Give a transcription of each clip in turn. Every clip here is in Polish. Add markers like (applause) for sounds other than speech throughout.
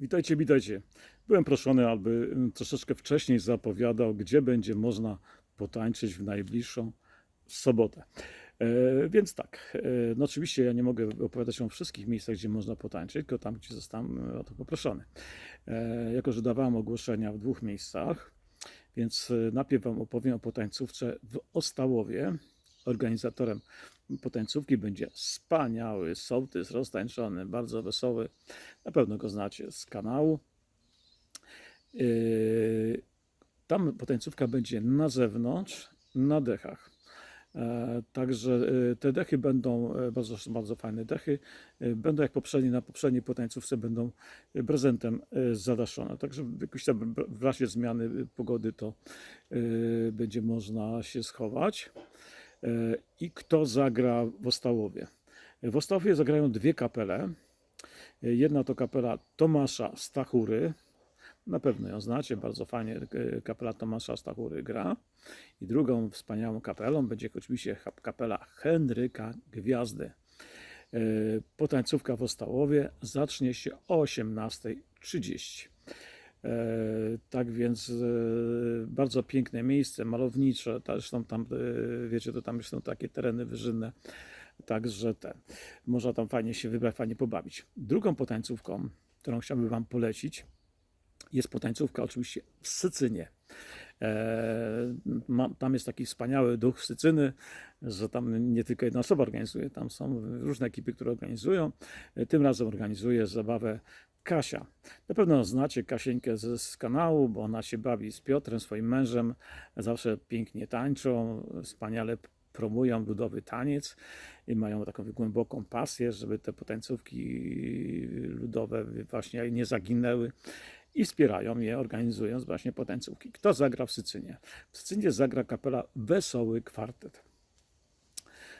Witajcie, witajcie. Byłem proszony, aby mm, troszeczkę wcześniej zapowiadał, gdzie będzie można potańczyć w najbliższą sobotę. E, więc tak, e, no oczywiście ja nie mogę opowiadać o wszystkich miejscach, gdzie można potańczyć, tylko tam, gdzie zostałem o to poproszony. E, jako, że dawałem ogłoszenia w dwóch miejscach, więc najpierw Wam opowiem o potańcówce w Ostałowie. Organizatorem potańcówki będzie wspaniały sołtys roztańczony, bardzo wesoły. Na pewno go znacie z kanału. Yy, Tam potańcówka będzie na zewnątrz, na dechach. E, Także e, te dechy będą e, bardzo, bardzo fajne dechy. E, Będą jak poprzednie, na poprzedniej potańcówce będą prezentem zadaszone. Także w razie zmiany e, pogody to e, będzie można się schować. E, I kto zagra w Ostałowie? W Ostałowie zagrają dwie kapele. E, Jedna to kapela Tomasza Stachury. Na pewno ją znacie, bardzo fajnie e, kapela Tomasza Stachury gra. I drugą wspaniałą kapelą będzie oczywiście kap- kapela Henryka Gwiazdy. Potańcówka w Ostałowie zacznie się o 18.30. E, Tak więc e, bardzo piękne miejsce, malownicze. Zresztą tam, e, wiecie, to tam już są takie tereny wyżynne. Także te, można tam fajnie się wybrać, fajnie pobawić. Drugą potańcówką, którą chciałbym Wam polecić, jest potańcówka oczywiście w Sycynie. Tam jest taki wspaniały duch Sycyny, że tam nie tylko jedna osoba organizuje, tam są różne ekipy, które organizują. Tym razem organizuje zabawę Kasia. Na pewno znacie Kasieńkę z, z kanału, bo ona się bawi z Piotrem, swoim mężem. Zawsze pięknie tańczą, wspaniale promują ludowy taniec i mają taką głęboką pasję, żeby te potańcówki ludowe właśnie nie zaginęły i wspierają je, organizując właśnie potańcówki. Kto zagra w Sycynie? W Sycynie zagra kapela Wesoły Kwartet.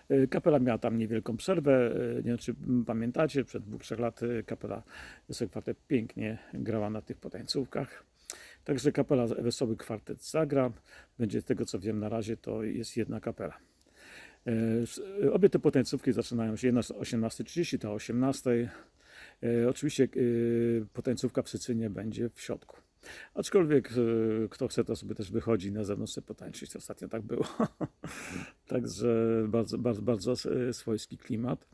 E, Kapela miała tam niewielką przerwę. e, Nie wiem, czy pamiętacie, przed dwóch, trzech lat e, kapela Wesoły Kwartet pięknie grała na tych potańcówkach. Także kapela Wesoły Kwartet zagra. Będzie z tego, co wiem na razie, to jest jedna kapela. Obie te potańcówki zaczynają się jedna o 18.30, ta o 18.00. E, Oczywiście potańcówka w Sycynie będzie w środku. Aczkolwiek kto chce, to sobie też wychodzi na zewnątrz sobie potańczyć. Ostatnio tak było. (laughs) Także bardzo, bardzo, bardzo e, swojski klimat.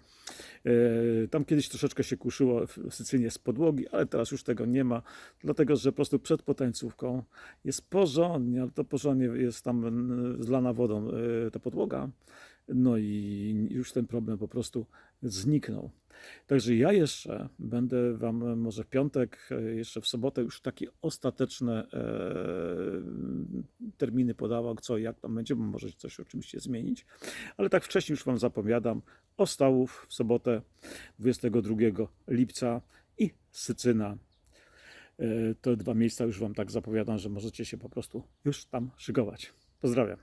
E, Tam kiedyś troszeczkę się kuszyło w Sycynie z podłogi, ale teraz już tego nie ma, dlatego że po prostu przed potańcówką jest porządnie, ale to porządnie jest tam zlana wodą e, ta podłoga. No i już ten problem po prostu zniknął. Także ja jeszcze będę Wam może w piątek, jeszcze w sobotę już takie ostateczne terminy podawał, co jak tam będzie, bo może coś oczywiście zmienić. Ale tak wcześniej już Wam zapowiadam. Ostałów w sobotę 22 lipca i Sycyna. E, To dwa miejsca już Wam tak zapowiadam, że możecie się po prostu już tam szykować. Pozdrawiam.